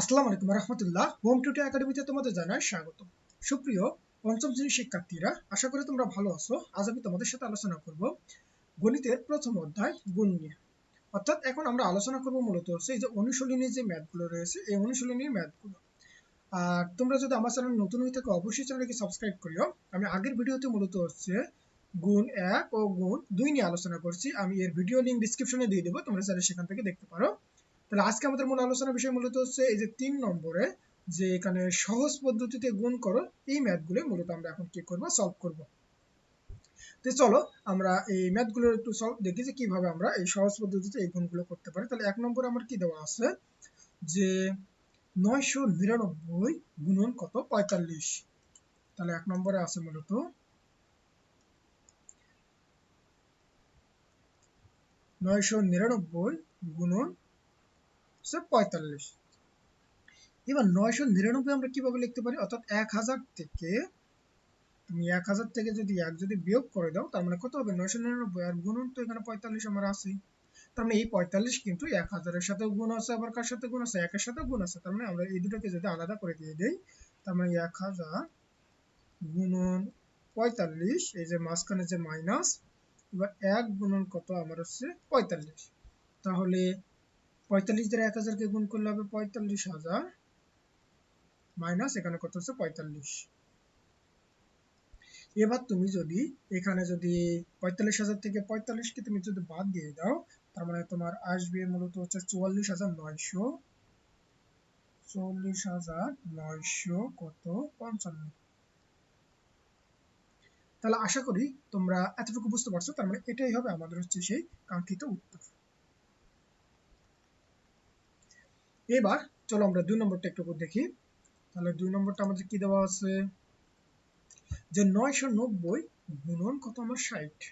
আসসালামু আলাইকুম রহমতুল্লাহ। হোম টুটে একাডেমিতে তোমাদের জানাই স্বাগত সুপ্রিয় পঞ্চম শ্রেণির শিক্ষার্থীরা, আশা করি তোমরা ভালো আছো। আজ আমি তোমাদের সাথে আলোচনা করব গণিতের প্রথম অধ্যায়, গুণ নিয়ে। অর্থাৎ এখন আমরা আলোচনা করব মূলত হচ্ছে এই যে অনুশীলনী যে ম্যাথগুলো রয়েছে, এই অনুশীলনীর ম্যাথগুলো। আর তোমরা যদি আমার চ্যানেল নতুন হয়ে থাকো, অবশ্যই চ্যানেলকে সাবস্ক্রাইব করিও। আমি আগের ভিডিওতে মূলত হচ্ছে গুণ এক ও গুণ দুই নিয়ে আলোচনা করছি। আমি এর ভিডিও লিঙ্ক ডিসক্রিপশনে দিয়ে দেবো, তোমরা চাইলে সেখান থেকে দেখতে পারো। তাহলে আজকে আমাদের মূল আলোচনার বিষয় মূলত হচ্ছে এই যে তিন নম্বরে যে এখানে সহজ পদ্ধতিতে গুণ করো, এই ম্যাথগুলো মূলত আমরা এখন কি করব সলভ করব। তো চলো, আমরা এই ম্যাথগুলো একটু সলভ দেখি যে কীভাবে আমরা এই সহজ পদ্ধতিতে এই গুণগুলো করতে পারি। তাহলে এক নম্বরে আমার কি দেওয়া আছে যে নয়শো নিরানব্বই গুণন কত? পঁয়তাল্লিশ। তাহলে এক নম্বরে আছে মূলত নয়শো নিরানব্বই গুণন হচ্ছে পঁয়তাল্লিশ। এবার নয়শো নিরানব্বই আমরা কীভাবে লিখতে পারি? অর্থাৎ এক হাজার থেকে, তুমি এক হাজার থেকে যদি এক যদি বিয়োগ করে দাও, তার মানে কত হবে? নয়শো নিরানব্বই। আর গুণন তো এখানে পঁয়তাল্লিশ আমার আছে তার মানে এই পঁয়তাল্লিশ কিন্তু এক হাজারের সাথে গুণ আছে, আবার কার সাথে গুণ আছে? একের সাথে গুণ আছে। তার মানে আমরা এই দুটোকে যদি আলাদা করে দিয়ে দিই, তার মানে এক হাজার গুণন পঁয়তাল্লিশ, এই যে মাঝখানে যে মাইনাস, এবার এক গুণন কত? আমার হচ্ছে পঁয়তাল্লিশ। তাহলে পঁয়তাল্লিশ দ্বারা এক হাজারকে গুণ করলে হবে পঁয়তাল্লিশ হাজার মাইনাস, এখানে কত হচ্ছে? পঁয়তাল্লিশ। এবার তুমি যদি এখানে যদি পঁয়তাল্লিশ হাজার থেকে পঁয়তাল্লিশকে তুমি যদি বাদ দিয়ে দাও, তার মানে তোমার আসবে মূলত হচ্ছে চুয়াল্লিশ হাজার নয়শো। চল্লিশ হাজার নয়শো কত? পঞ্চান্ন। তাহলে আশা করি তোমরা এতটুকু বুঝতে পারছ, তার মানে এটাই হবে আমাদের হচ্ছে সেই কাঙ্ক্ষিত উত্তর। এবার চলো আমরা দুই নম্বরটা একটু দেখি। তাহলে দুই নম্বরটা আমাদের কি দেওয়া আছে? যে নয়শো নব্বই গুণন কত আমার ষাট?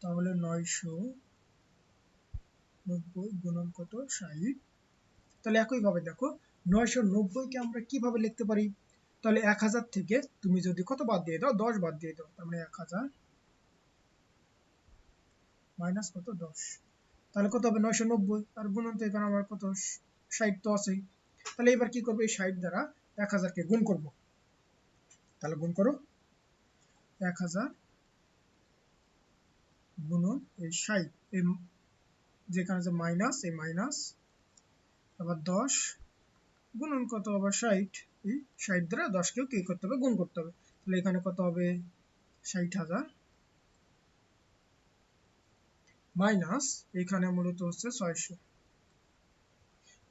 তাহলে নয়শো নব্বই গুণন কত ষাট? তাহলে একইভাবে দেখো, নয়শো নব্বইকে আমরা কীভাবে লিখতে পারি? তাহলে এক হাজার থেকে তুমি যদি কত বাদ দিয়ে দাও? দশ বাদ দিয়ে দাও, তার মানে এক হাজার মাইনাস কত? দশ। তাহলে কত হবে? নয়শো নব্বই। আর গুণন তো এখানে আমার কত? ষাট তো আছেই। তাহলে এবার কি করব? এই ষাট দ্বারা এক হাজারকে গুণ করব। তাহলে গুণ করো। এক হাজার গুণন এই ষাট। এই যেখানে যে মাইনাস, এই মাইনাস। আবার দশ গুণন কত আবার ষাট। এই ষাট দ্বারা দশকেও কি করতে হবে? গুণ করতে হবে। তাহলে এখানে কত হবে? ষাট হাজার। মাইনাস এখানে মূলত হচ্ছে ছয়শো।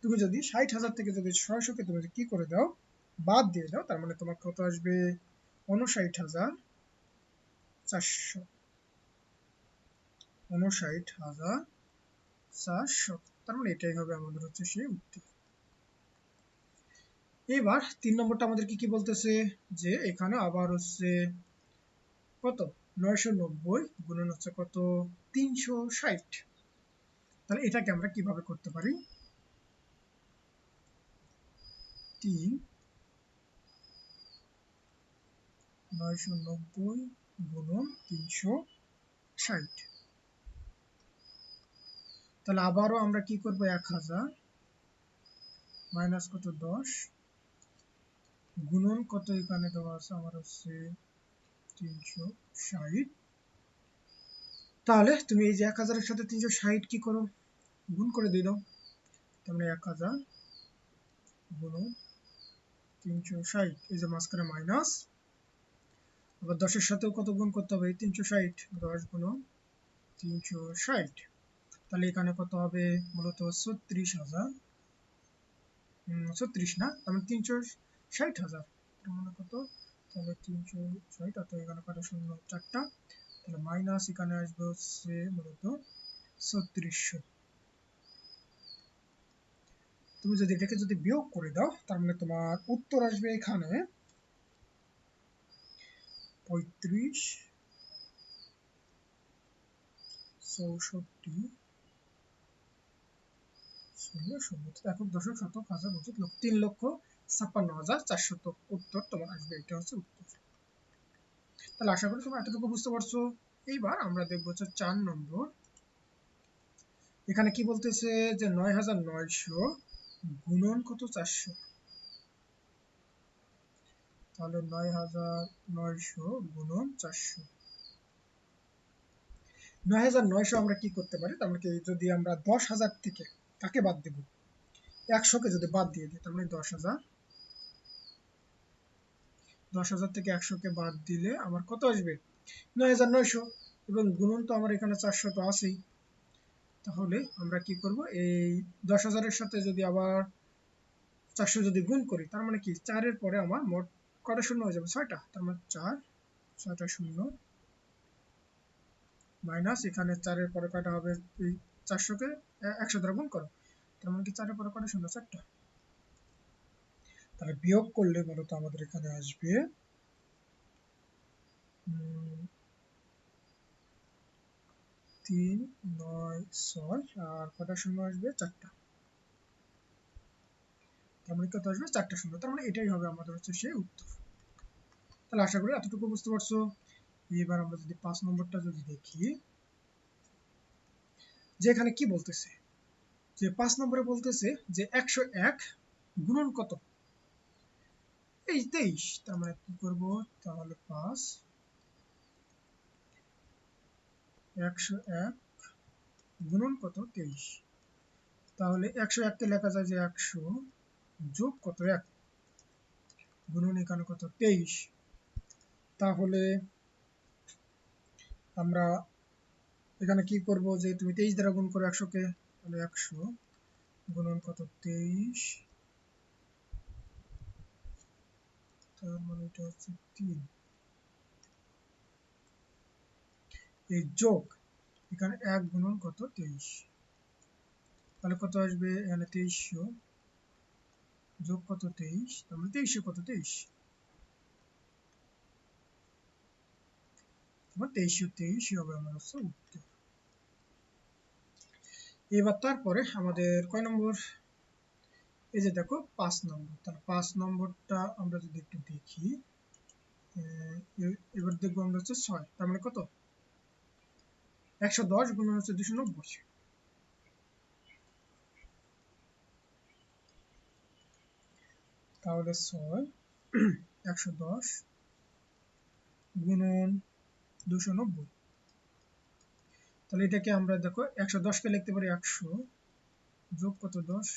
তুমি যদি ষাট হাজার থেকে যদি ছয়শোকে তুমি কি করে দাও, বাদ দিয়ে দাও, তার মানে তোমার কত আসবে? উনষাট হাজার চারশো। উনষাট হাজার চারশো। তার মানে এটাই হবে আমাদের হচ্ছে সেই উত্তর। এবার তিন নম্বরটা আমাদের কি কি বলতেছে? যে এখানে আবার হচ্ছে কত? নয়শো নব্বই গুণন হচ্ছে কত? তিনশো ষাট। তাহলে এটাকে আমরা কীভাবে করতে পারি? তিন, নয়শো নব্বই গুণন তিনশো ষাট। তাহলে আবারও আমরা কি করব? এক হাজার মাইনাস কত? দশ। গুণন কত এখানে দেওয়া আছে? আমার হচ্ছে তিনশো ষাট। তাহলে তুমি এই যে এক হাজারের সাথে তিনশো ষাট কি করো? গুণ করে দিয়ে দাও। তার মানে এক হাজার গুণন তিনশো ষাট, এই যে মাঝখানে মাইনাস। আবার দশের সাথেও কত গুণ করতে হবে? তিনশো ষাট, দশ গুণন তিনশো ষাট। তাহলে এখানে কত হবে? মূলত ছত্রিশ হাজার। ছত্রিশ না? তার মানে তিনশো ষাট হাজার। মানে কত? তাহলে তিনশো ষাট, অর্থাৎ এখানে কত? শূন্য, চারটা। তাহলে মাইনাস এখানে আসবে হচ্ছে মূলত ছত্রিশশো। তুমি যদি এটাকে যদি বিয়োগ করে দাও, তার মানে তোমার উত্তর আসবে এখানে পঁয়ত্রিশ চৌষট্টি দশক শতক হাজার লক্ষ তিন লক্ষ ছাপ্পান্ন হাজার চারশত উত্তর তোমার আসবে। এটা হচ্ছে উত্তর। তাহলে আশা করি তোমরা এতটুকু বুঝতে পারছ। এইবার আমরা দেখব হচ্ছে চার নম্বর। এখানে কি বলতেছে যে নয় হাজার নয়শো গুণন কত চারশো? তাহলে নয় হাজার নয়শো গুণন চারশো। নয় হাজার নয়শো আমরা কি করতে পারি? তার মানে যদি আমরা দশ হাজার থেকে কাকে বাদ দেব, একশোকে যদি বাদ দিয়ে দিই, তার মানে দশ হাজার দশ হাজার থেকে একশোকে বাদ দিলে আমার কত আসবে? নয় হাজার নয়শো। এবং গুণন তো আমার এখানে চারশো তো আছেই। তাহলে আমরা কি করব? এই দশ হাজারের সাথে যদি আবার চারশো যদি গুণ করি, তার মানে কি? চারের পরে আমার মোট কটা শূন্য হয়ে যাবে? ছয়টা। তার মানে চার, ছয়টা শূন্য মাইনাস এখানে চারের পরে কয়টা হবে? এই চারশোকে একশো দ্বারা গুণ করো। তার মানে কি চারের পরে কটা শূন্য? চারটা। তাহলে বিয়োগ করলে বলতো আমাদের এখানে আসবে। তিন, নয়, ছয়, আর কটা শূন্য আসবে? চারটা। তার মানে কত আসবে? চারটা শূন্য তার মানে এটাই হবে আমাদের হচ্ছে সেই উত্তর। তাহলে আশা করি এতটুকু বুঝতে পারছ। এবার আমরা যদি পাঁচ নম্বরটা যদি দেখি, যে এখানে কি বলতেছে? যে পাঁচ নম্বরে বলতেছে যে একশো এক গুণন কত? এই তেইশ তার কি করব তাহলে পাঁচ একশো এক গুণন কত তেইশ তাহলে একশো এককে লেখা যায় যে একশো যোগ কত এক গুণন এখানে কত তেইশ তাহলে আমরা এখানে কি করব যে তুমি তেইশ দ্বারা গুণ করো একশোকে তাহলে একশো গুণন কত তেইশ তার মানে এটা হচ্ছে তিন। এই যোগ, এখানে এক গুণন কত? তেইশ। তাহলে কত আসবে? এখানে তেইশশো। যোগ কত? তেইশ। তার মানে তেইশশো কত? তেইশ। তেইশশো তেইশ হবে আমার হচ্ছে উত্তর। এবার তারপরে আমাদের কয় নম্বর? এই যে দেখো, পাঁচ নম্বর। তাহলে পাঁচ নম্বরটা আমরা যদি একটু দেখি এবার দেখব আমরা হচ্ছে ছয়, তার মানে কত? একশো দশ গুণ হচ্ছে দুশো নব্বই। তাহলে ছয়, একশো দশ গুণন দুশো নব্বই। তাহলে এটাকে আমরা দেখো, একশো দশকে লিখতে পারি একশো, যোগ কত? দশ।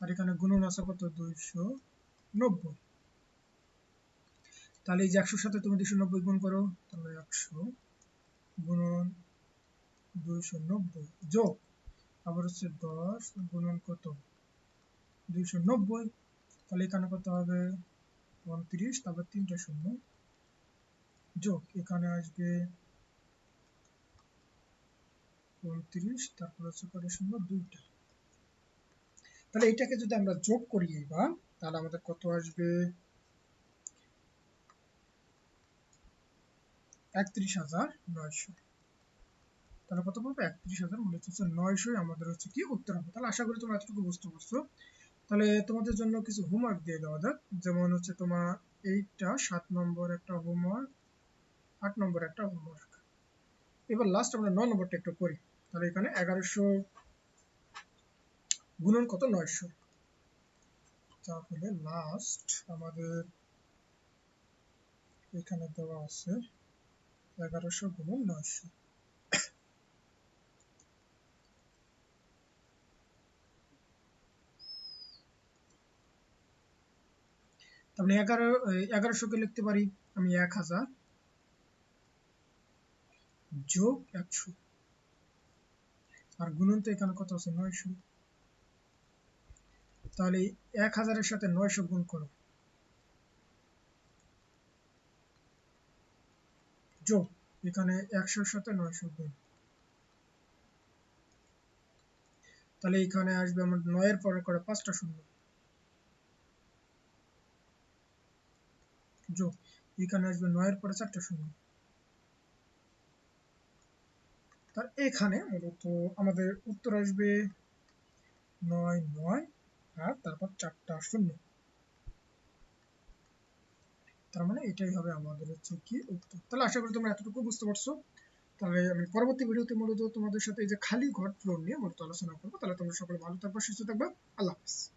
আর এখানে গুণন আছে কত? দুইশো নব্বই। তাহলে এই যে একশোর সাথে তুমি দুশো নব্বই গুণ করো, তাহলে একশো গুণন দুইশো নব্বই। যোগ, আবার হচ্ছে দশ গুণন কত? দুইশো নব্বই। তাহলে এখানে কত হবে? উনত্রিশ তারপর তিনটা শূন্য। যোগ, এখানে আসবে উনত্রিশ, তারপর হচ্ছে কত? শূন্য দুইটা। তাহলে এটাকে যদি আমরা যোগ করি এবার তাহলে আমাদের কত আসবে? তোমাদের জন্য কিছু হোমওয়ার্ক দিয়ে দেওয়া যাক। যেমন হচ্ছে তোমার এইটা সাত নম্বর একটা হোমওয়ার্ক আট নম্বর একটা হোমওয়ার্ক এবার লাস্ট আমরা নয় নম্বরটা একটু করি। তাহলে এখানে এগারোশো গুণন কত? নয়শো। তাহলে লাস্ট আমাদের এখানে দেওয়া আছে এগারোশো গুণন নয়শো। তাহলে এগারো এগারোশোকে লিখতে পারি? আমি এক হাজার যোগ একশো। আর গুণন তো এখানে কত আছে? নয়শো। তাহলে এক হাজারের সাথে নয়শো গুণ করো। যোগ, এখানে একশোর সাথে নয়শো গুণ। তাহলে এখানে আসবে আমার নয়ের পরে করে পাঁচটা শূন্য। যোগ, এখানে আসবে নয়ের পরে চারটা শূন্য। তার এখানে মূলত আমাদের উত্তর আসবে নয় নয় আর তারপর চারটা শূন্য। তার মানে এটাই হবে আমাদের হচ্ছে কি উত্তর। তাহলে আশা করি তোমরা এতটুকু বুঝতে পারছ। তাহলে আমি পরবর্তী ভিডিওতে মূলত তোমাদের সাথে এই যে খালি ঘর ফ্লোর নিয়ে মূলত আলোচনা করব। তাহলে তোমরা সকলে ভালো থাকবে, সুস্থ থাকবে। আল্লাহ হাফিজ।